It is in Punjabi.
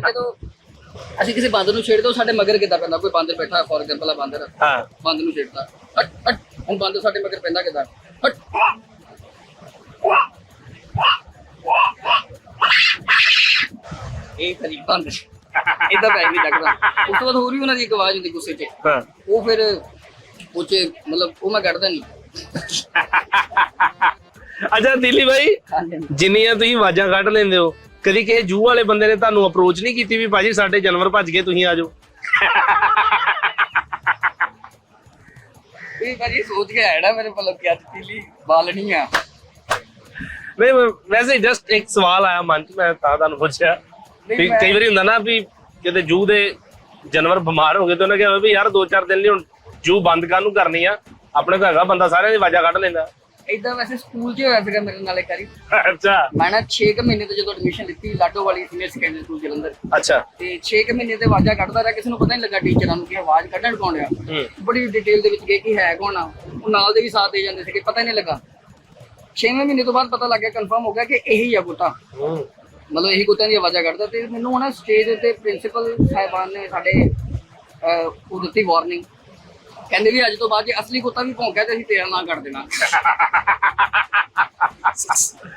ਜਦੋਂ ਅਸੀਂ ਕਿਸੇ ਬਾਂਦਰ ਨੂੰ ਛੇੜਦੇ ਉਹ ਸਾਡੇ ਮਗਰ ਕਿੱਦਾਂ ਪੈਂਦਾ? ਕੋਈ ਬਾਂਦਰ ਬੈਠਾ ਫੋਰ ਐਗਜ਼ਾਮਪਲ ਆ ਬਾਂਦਰ। ਹਾਂ। ਬਾਂਦਰ ਨੂੰ ਛੇੜਦਾ। ਹਟ ਹਟ ਹੁਣ ਬਾਂਦਰ ਸਾਡੇ ਮਗਰ ਪੈਂਦਾ ਕਿੱਦਾਂ? ਹਟ। ਇਹ ਤਰੀ ਬਾਂਦਰ। ਇਦਾਂ ਬੈਠ ਨਹੀਂ ਲੱਗਦਾ। ਉਸ ਤੋਂ ਬਾਅਦ ਹੋਰ ਵੀ ਉਹਨਾਂ ਦੀ ਇੱਕ ਆਵਾਜ਼ ਹੁੰਦੀ ਗੁੱਸੇ 'ਚ। ਹਾਂ। ਉਹ ਫਿਰ ਉਹ 'ਚ ਮਤਲਬ ਉਹ ਮੈਂ ਕੱਢਦਾ ਨਹੀਂ। ਅੱਛਾ ਦਿੱਲੀ ਭਾਈ ਜਿੰਨੀਆਂ ਤੁਸੀਂ ਆਵਾਜ਼ਾਂ ਕੱਢ ਲੈਂਦੇ ਹੋ ਕਦੀ ਕਿਸੇ ਜੂ ਵਾਲੇ ਬੰਦੇ ਨੇ ਤੁਹਾਨੂੰ ਅਪਰੋਚ ਨਹੀਂ ਕੀਤੀ ਵੀ ਭਾਜੀ ਸਾਡੇ ਜਾਨਵਰ ਭੱਜ ਗਏ ਤੁਸੀਂ ਆ ਜਾਓ। ਇਹ ਭਾਜੀ ਸੋਚ ਕੇ ਆਇਆ ਨਾ ਮੇਰੇ ਮਤਲਬ ਕਿ ਅੱਜ ਪੀਲੀ ਬਾਲਣੀ ਆ। ਨਹੀਂ ਮੈਂ- ਵੈਸੇ ਜਸਟ ਇੱਕ ਸਵਾਲ ਆਇਆ ਮਨ ਚ ਮੈਂ ਤਾਂ ਤੁਹਾਨੂੰ ਪੁੱਛਿਆ। ਨਹੀਂ, ਵੀ ਮੈਂ- ਕਈ ਵਾਰੀ ਹੁੰਦਾ ਨਾ ਵੀ ਕਿਤੇ ਜੂ ਦੇ ਜਾਨਵਰ ਬਿਮਾਰ ਹੋ ਗਏ ਤਾਂ ਉਹਨੇ ਕਿਹਾ ਵੀ ਯਾਰ ਦੋ ਚਾਰ ਦਿਨ ਲਈ ਹੁਣ ਜੂ ਬੰਦ ਕਾਹਨੂੰ ਕਰਨੀ ਆ? ਆਪਣੇ ਤਾਂ ਹੈਗਾ ਬੰਦਾ ਸਾਰਿਆਂ ਦੀ ਆਵਾਜ਼ਾਂ ਕੱਢ ਲੈਂਦਾ। ਇਦਾਂ ਵੈਸੇ ਸਕੂਲ 'ਚ ਹੋਇਆ ਸੀਗਾ ਮੇਰੇ ਨਾਲ ਇੱਕ ਵਾਰੀ। ਅੱਛਾ। ਮੈਂ ਨਾ 6 ਮਹੀਨੇ ਤੋਂ ਜਦੋਂ ਐਡਮਿਸ਼ਨ ਲਿੱਤੀ ਲਾਡੋ ਵਾਲੀ ਸੀਨੀਅਰ ਸੈਕੰਡਰੀ ਸਕੂਲ ਜਲੰਧਰ। ਅੱਛਾ। ਤੇ 6 ਮਹੀਨੇ ਤੇ ਆਵਾਜ਼ਾਂ ਕੱਢਦਾ ਰਿਹਾ ਕਿਸੇ ਨੂੰ ਪਤਾ ਨਹੀਂ ਲੱਗਾ ਟੀਚਰਾਂ ਨੂੰ ਕਿ ਆਵਾਜ਼ ਕੱਢਣ ਕੌਣ ਆ ਹੂੰ। ਬੜੀ ਡਿਟੇਲ ਦੇ ਵਿੱਚ ਗਏ ਕਿ ਹੈ ਕੌਣ ਆ। ਉਹ ਨਾਲ ਦੇ ਵੀ ਸਾਥ ਦੇ ਜਾਂਦੇ ਸੀਗੇ ਪਤਾ ਹੀ ਨਹੀਂ ਲੱਗਾ। 6ਵੇਂ ਮਹੀਨੇ ਤੋਂ ਬਾਅਦ ਪਤਾ ਲੱਗ ਗਿਆ ਕਨਫਰਮ ਹੋ ਗਿਆ ਕਿ ਇਹੀ ਆ ਹੂੰ। ਮਤਲਬ ਇਹੀ ਕੁੱਤਿਆਂ ਦੀ ਆਵਾਜ਼ਾਂ ਕੱਢਦਾ ਤੇ ਮੈਨੂੰ ਹੁਣ ਸਟੇਜ ਉੱਤੇ ਪ੍ਰਿੰਸੀਪਲ ਸਾਹਿਬਾਨ ਨੇ ਸਾਡੇ ਉਹ ਦਿੱਤੀ ਵਾਰਨਿੰਗ ਕਹਿੰਦੇ ਵੀ ਅੱਜ ਤੋਂ ਬਾਅਦ ਜੇ ਅਸਲੀ ਕੁੱਤਾ ਵੀ ਭੌਂਕਿਆ ਤੇ ਅਸੀਂ ਤੇਰਾ ਨਾਂ ਕੱਢ ਦੇਣਾ।